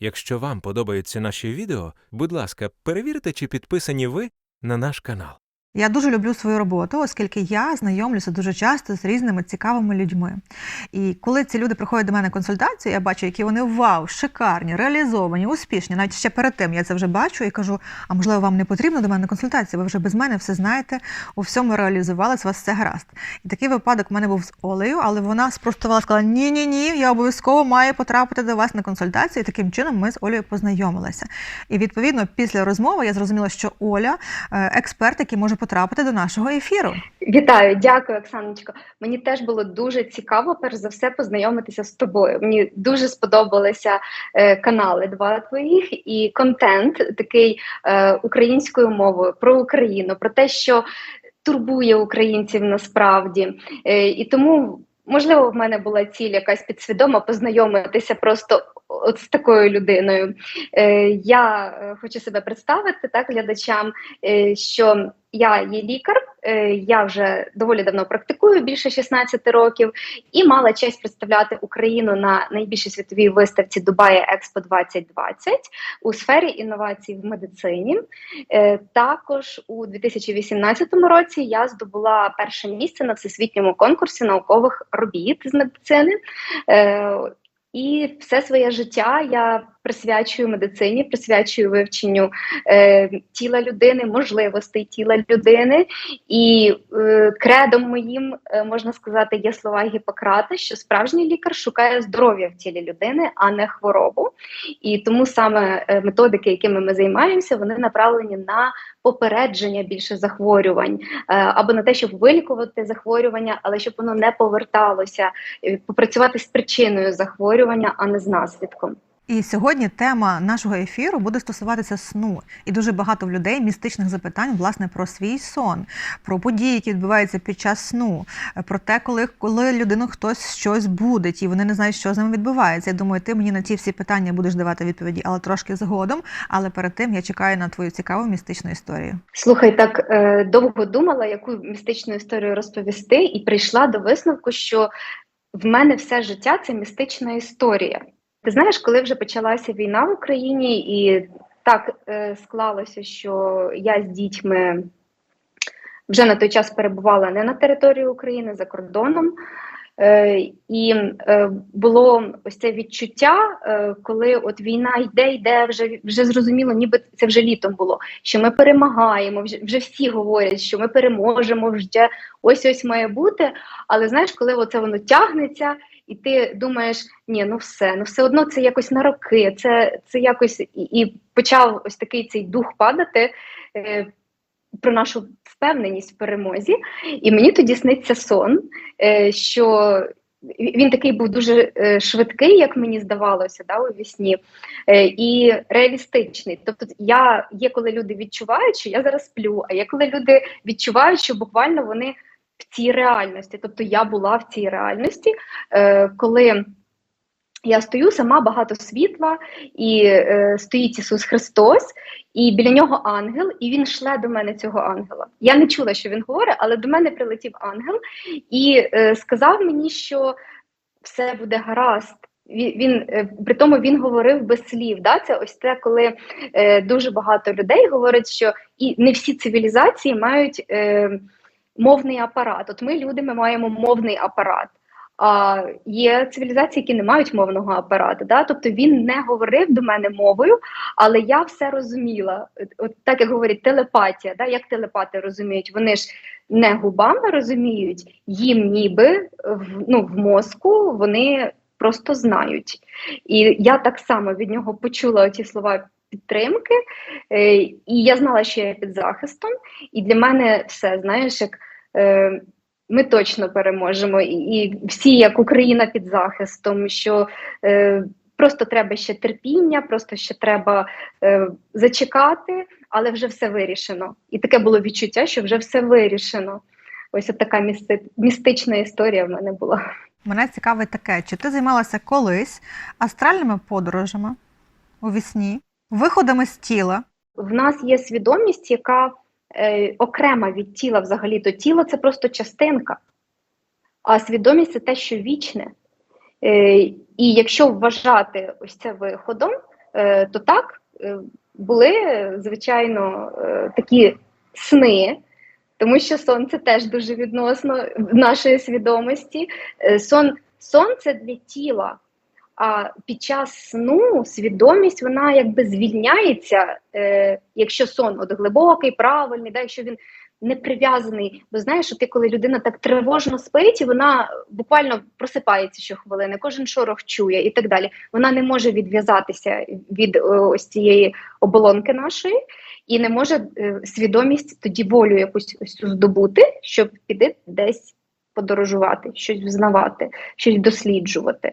Якщо вам подобаються наші відео, будь ласка, перевірте, чи підписані ви на наш канал. Я дуже люблю свою роботу, оскільки я знайомлюся дуже часто з різними цікавими людьми. І коли ці люди приходять до мене на консультацію, я бачу, які вони вау, шикарні, реалізовані, успішні. Навіть ще перед тим я це вже бачу і кажу: а можливо, вам не потрібно до мене на? Ви вже без мене все знаєте, у всьому реалізувались, у вас все гаразд. І такий випадок в мене був з Олею, але вона спростувала, сказала: Ні, ні, ні, я обов'язково маю потрапити до вас на консультацію. І таким чином ми з Олею познайомилися. І відповідно, після розмови я зрозуміла, що Оля е, експерт, який може потрапити до нашого ефіру. Вітаю, дякую, Оксаночко. Мені теж було дуже цікаво, перш за все, познайомитися з тобою. Мені дуже сподобалися е, канали два твоїх і контент такий е, українською мовою про Україну, про те, що турбує українців насправді. Е, і тому, можливо, в мене була ціль якась підсвідома познайомитися просто от з такою людиною. Е, я е, хочу себе представити так глядачам, е, що я є лікар, е, я вже доволі давно практикую більше 16 років, і мала честь представляти Україну на найбільшій світовій виставці Дубаї Експо 2020 у сфері інновацій в медицині. Е, Також у 2018 році я здобула перше місце на всесвітньому конкурсі наукових робіт з медицини. Е, і все своє життя я присвячую медицині, присвячую вивченню е, тіла людини, можливостей тіла людини. І е, кредом моїм е, можна сказати є слова Гіппократа, що справжній лікар шукає здоров'я в тілі людини, а не хворобу. І тому саме е, методики, якими ми займаємося, вони направлені на попередження більше захворювань е, або на те, щоб вилікувати захворювання, але щоб воно не поверталося, е, попрацювати з причиною захворювання, а не з наслідком. І сьогодні тема нашого ефіру буде стосуватися сну. І дуже багато в людей містичних запитань власне про свій сон, про події, які відбуваються під час сну, про те, коли, коли людину хтось щось буде, і вони не знають, що з ними відбувається. Я думаю, ти мені на ці всі питання будеш давати відповіді, але трошки згодом. Але перед тим я чекаю на твою цікаву містичну історію. Слухай, так е, довго думала, яку містичну історію розповісти, і прийшла до висновку, що в мене все життя це містична історія. Ти знаєш, коли вже почалася війна в Україні, і так е, склалося, що я з дітьми вже на той час перебувала не на території України за кордоном. Е, і е, було ось це відчуття, е, коли от війна йде, йде, вже вже зрозуміло, ніби це вже літом було, що ми перемагаємо, вже вже всі говорять, що ми переможемо, вже ось ось має бути. Але знаєш, коли оце воно тягнеться, і ти думаєш, ні, ну все, ну все одно це якось на роки, це це якось і, і почав ось такий цей дух падати. Е, про нашу впевненість в перемозі, і мені тоді сниться сон, е, що він такий був дуже е, швидкий, як мені здавалося, да, у вісні, е, і реалістичний. Тобто, я є, коли люди відчувають, що я зараз сплю, а є коли люди відчувають, що буквально вони в цій реальності. Тобто я була в цій реальності, коли. Я стою сама багато світла, і е, стоїть Ісус Христос, і біля нього ангел, і він шле до мене цього ангела. Я не чула, що він говорить, але до мене прилетів ангел і е, сказав мені, що все буде гаразд. Він, він е, при тому він говорив без слів. Да? Це ось це, коли е, дуже багато людей говорять, що і не всі цивілізації мають е, мовний апарат. От ми люди ми маємо мовний апарат. А є цивілізації, які не мають мовного апарату. Да? Тобто він не говорив до мене мовою, але я все розуміла. От так як говорять, телепатія, да? як телепати розуміють, вони ж не губами розуміють, їм ніби в, ну, в мозку вони просто знають. І я так само від нього почула ці слова. Підтримки, е, і я знала, що я під захистом, і для мене все знаєш, як ми точно переможемо, і, і всі, як Україна під захистом, що е, просто треба ще терпіння, просто ще треба е, зачекати, але вже все вирішено. І таке було відчуття, що вже все вирішено. Ось така місти, містична історія в мене була. Мене цікавить таке: чи ти займалася колись астральними подорожами у вісні, виходами з тіла? В нас є свідомість, яка е, окрема від тіла взагалі, то тіло це просто частинка, а свідомість це те, що вічне. Е, І якщо вважати ось це виходом, е, то так, е, були, звичайно, такі сни, тому що сон це теж дуже відносно нашої свідомості. Сон, сон для тіла. А під час сну свідомість вона якби звільняється, е, якщо сон от глибокий, правильний, да, якщо він не прив'язаний. Бо знаєш, що ти, коли людина так тривожно спить, вона буквально просипається щохвилини, кожен шорох чує і так далі. Вона не може відв'язатися від е, ось цієї оболонки нашої, і не може е, свідомість тоді волю якусь здобути, щоб піти десь подорожувати, щось взнавати, щось досліджувати.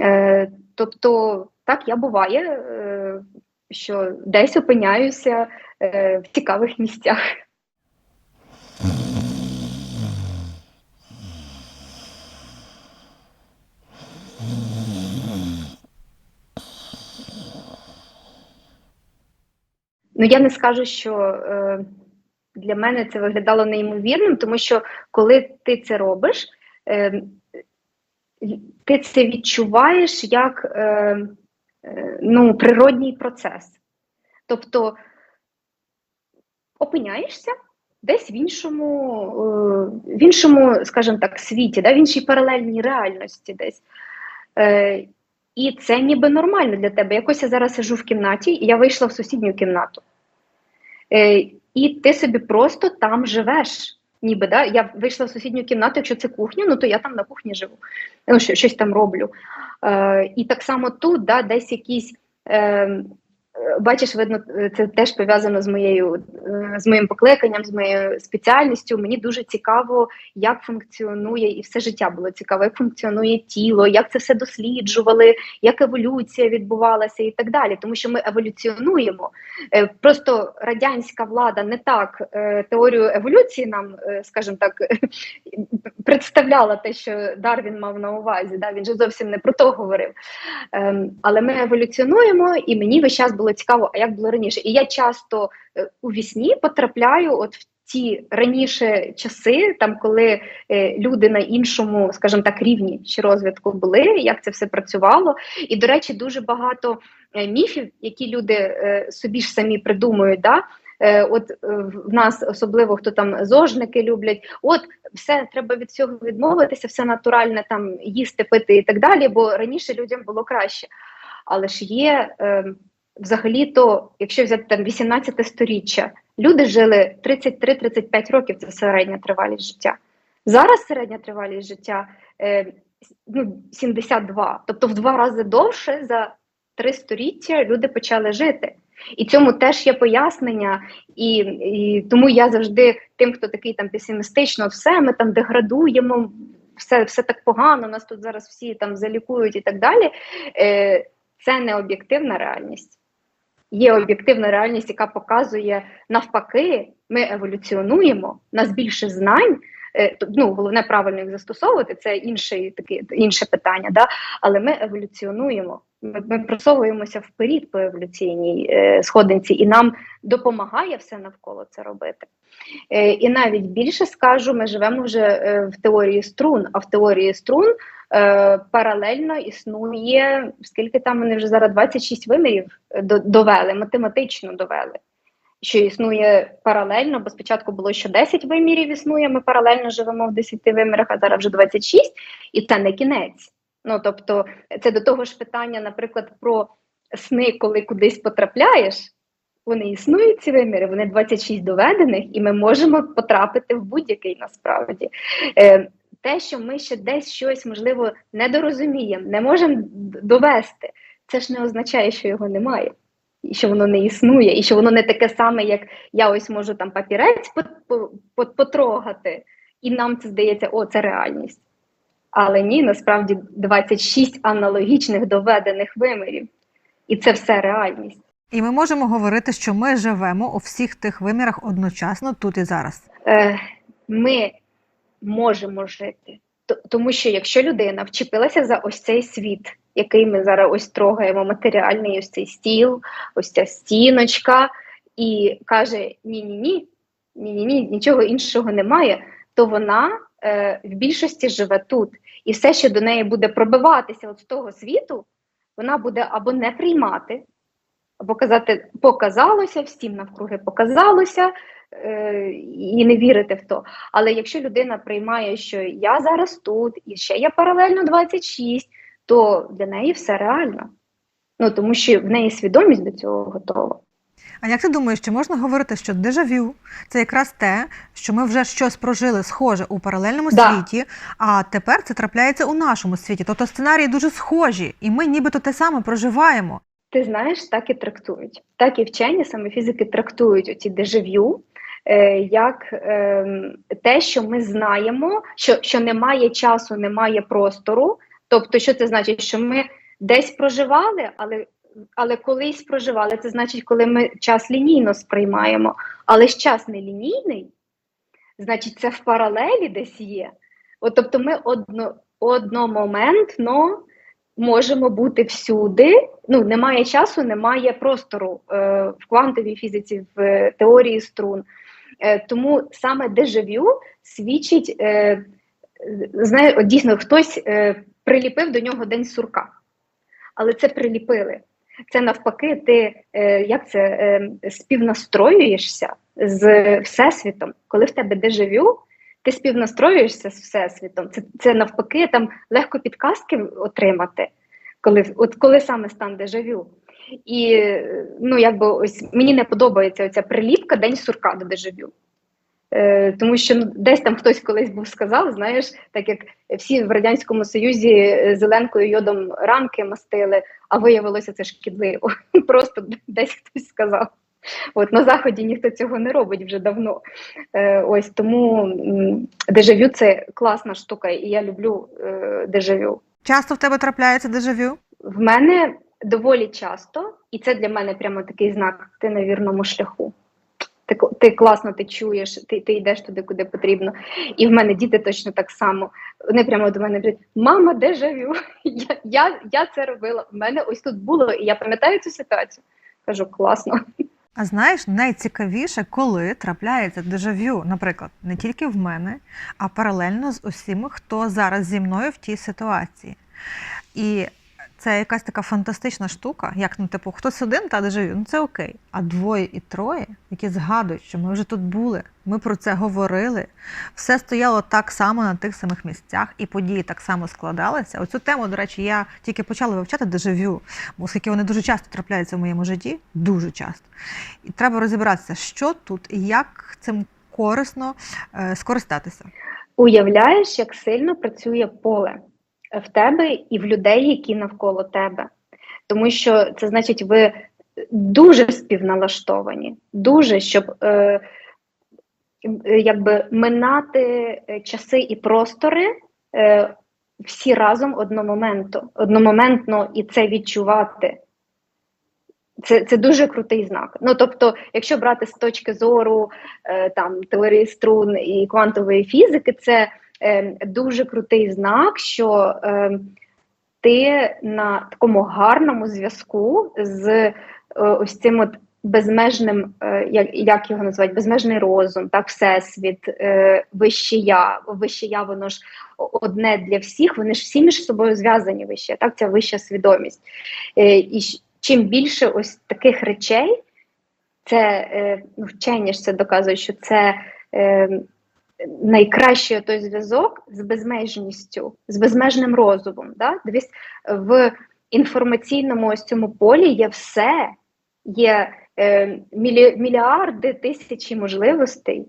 Е, тобто, так я буває, е, що десь опиняюся е, в цікавих місцях. Ну, я не скажу, що е, для мене це виглядало неймовірним, тому що коли ти це робиш, е, ти це відчуваєш як е, е, ну, природній процес. Тобто опиняєшся десь в іншому, е, в іншому, скажімо так, світі, да, в іншій паралельній реальності десь. Е, і це ніби нормально для тебе. Якось я зараз сижу в кімнаті, і я вийшла в сусідню кімнату. Е, і ти собі просто там живеш. Ніби, да? Я вийшла в сусідню кімнату, якщо це кухня, ну то я там на кухні живу, ну, щось там роблю. Е, і так само тут, да, десь якісь. Е, Бачиш, видно, це теж пов'язано з моєю е, з моїм покликанням, з моєю спеціальністю. Мені дуже цікаво, як функціонує, і все життя було цікаво, як функціонує тіло, як це все досліджували, як еволюція відбувалася і так далі. Тому що ми еволюціонуємо. Е, Просто радянська влада не так е, теорію еволюції нам, скажімо так, представляла те, що Дарвін мав на увазі. Да? Він же зовсім не про то говорив. Ем, Але ми еволюціонуємо, і мені весь час було цікаво, а як було раніше. І я часто е, у вісні потрапляю от в ті раніше часи, там коли е, люди на іншому, скажімо так, рівні ще розвитку були, як це все працювало. І, до речі, дуже багато е, міфів, які люди е, собі ж самі придумують. Да? Е, От в нас особливо хто там зожники люблять, от все треба від цього відмовитися, все натуральне там їсти, пити і так далі, бо раніше людям було краще. Але ж є е, взагалі-то, якщо взяти там 18 сторіччя, люди жили 33-35 років, це середня тривалість життя. Зараз середня тривалість життя е, ну, 72, тобто в два рази довше за три століття люди почали жити. І цьому теж є пояснення, і, і тому я завжди тим, хто такий там песимістично, все ми там деградуємо, все все так погано, нас тут зараз всі там залікують і так далі. Е, Це не об'єктивна реальність. Є об'єктивна реальність, яка показує навпаки, ми еволюціонуємо, нас більше знань. Е, ну, головне правильно їх застосовувати, це інше, таке, інше питання. Да? Але ми еволюціонуємо, ми, ми просовуємося вперед по еволюційній е, сходинці, і нам допомагає все навколо це робити. Е, і навіть більше скажу, ми живемо вже е, в теорії струн, а в теорії струн е, паралельно існує, скільки там вони вже зараз 26 вимірів довели, математично довели що існує паралельно, бо спочатку було що 10 вимірів існує, ми паралельно живемо в 10 вимірах, а зараз вже 26, і це не кінець. Ну тобто, це до того ж питання, наприклад, про сни, коли кудись потрапляєш. Вони існують ці виміри, вони 26 доведених, і ми можемо потрапити в будь-який насправді. Е, Те, що ми ще десь щось можливо недорозуміємо, не можемо довести, це ж не означає, що його немає і що воно не існує, і що воно не таке саме, як я ось можу там папірець потрогати, і нам це здається, о, це реальність. Але ні, насправді 26 аналогічних доведених вимірів, і це все реальність. І ми можемо говорити, що ми живемо у всіх тих вимірах одночасно тут і зараз. Е, Ми можемо жити, тому що якщо людина вчепилася за ось цей світ який ми зараз ось трогаємо, матеріальний ось цей стіл, ось ця стіночка, і каже: ні-ні, ні, ні-ні, ні, нічого іншого немає, то вона е, в більшості живе тут. І все, що до неї буде пробиватися от з того світу, вона буде або не приймати, Або казати показалося, всім навкруги показалося, е, і не вірити в то. Але якщо людина приймає, що я зараз тут і ще є паралельно 26, то для неї все реально. Ну тому що в неї свідомість до цього готова. А як ти думаєш, чи можна говорити, що дежавю це якраз те, що ми вже щось прожили схоже у паралельному Да. світі, а тепер це трапляється у нашому світі? Тобто сценарії дуже схожі, і ми нібито те саме проживаємо. Ти знаєш, так і трактують. Так і вчені саме фізики трактують оці дежавю е, як е, те, що ми знаємо, що, що немає часу, немає простору. Тобто, що це значить, що ми десь проживали, але, але колись проживали. Це значить, коли ми час лінійно сприймаємо, але ж час не лінійний, значить, це в паралелі десь є. От, тобто, ми одно, одномоментно можемо бути всюди. Ну, немає часу, немає простору е, в квантовій фізиці, в е, теорії струн. Е, тому саме дежавю свідчить, е, знає, дійсно, хтось е, приліпив до нього день сурка. Але це приліпили. Це навпаки, ти е, як це е, співнастроюєшся з Всесвітом. Коли в тебе дежавю, ти співнастроюєшся з Всесвітом. Це, це навпаки там легко підказки отримати, коли, от коли саме стан дежавю. І ну, якби ось мені не подобається оця приліпка День сурка до дежавю. Е, тому що ну, десь там хтось колись був сказав, знаєш, так як всі в Радянському Союзі е, зеленкою йодом ранки мастили, а виявилося це шкідливо. Просто десь хтось сказав. От на заході ніхто цього не робить вже давно. Е, ось тому дежавю це класна штука, і я люблю е, дежавю. Часто в тебе трапляється дежавю? В мене доволі часто, і це для мене прямо такий знак: ти на вірному шляху. Ти, класно ти чуєш, ти, ти йдеш туди, куди потрібно. І в мене діти точно так само. Вони прямо до мене кажуть: мама, дежавю. Я, я, я це робила. В мене ось тут було, і я пам'ятаю цю ситуацію. Кажу, класно. А знаєш, найцікавіше, коли трапляється дежавю, наприклад, не тільки в мене, а паралельно з усіма, хто зараз зі мною в тій ситуації. І це якась така фантастична штука, як ну, типу, хтось один та дежавю, ну це окей. А двоє і троє, які згадують, що ми вже тут були, ми про це говорили, все стояло так само на тих самих місцях, і події так само складалися. Оцю тему, до речі, я тільки почала вивчати дежавю, оскільки вони дуже часто трапляються в моєму житті, дуже часто. І треба розібратися, що тут і як цим корисно е, скористатися. Уявляєш, як сильно працює поле в тебе і в людей, які навколо тебе. Тому що це значить, ви дуже співналаштовані, дуже, щоб е, якби минати е, часи і простори е, всі разом одномоментно, одномоментно і це відчувати. Це, це дуже крутий знак. Ну тобто, якщо брати з точки зору е, там теорії струн і квантової фізики, це е, дуже крутий знак, що е, ти на такому гарному зв'язку з е, ось цим от безмежним, як, його називають, безмежний розум, так, всесвіт, е, вище я. Вище я, воно ж одне для всіх, вони ж всі між собою зв'язані вище, так, ця вища свідомість. І чим більше ось таких речей, це ну, вчені ж це доказують, що це найкращий той зв'язок з безмежністю, з безмежним розумом. Да? Дивись, в інформаційному ось цьому полі є все, є е, мілі, мільярди тисячі можливостей,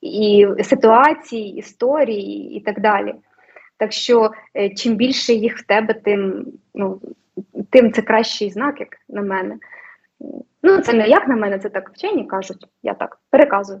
і ситуацій, історій, і так далі. Так що, е, чим більше їх в тебе, тим, ну, тим це кращий знак, як на мене. Ну, це не як на мене, це так вчені кажуть. Я так переказую.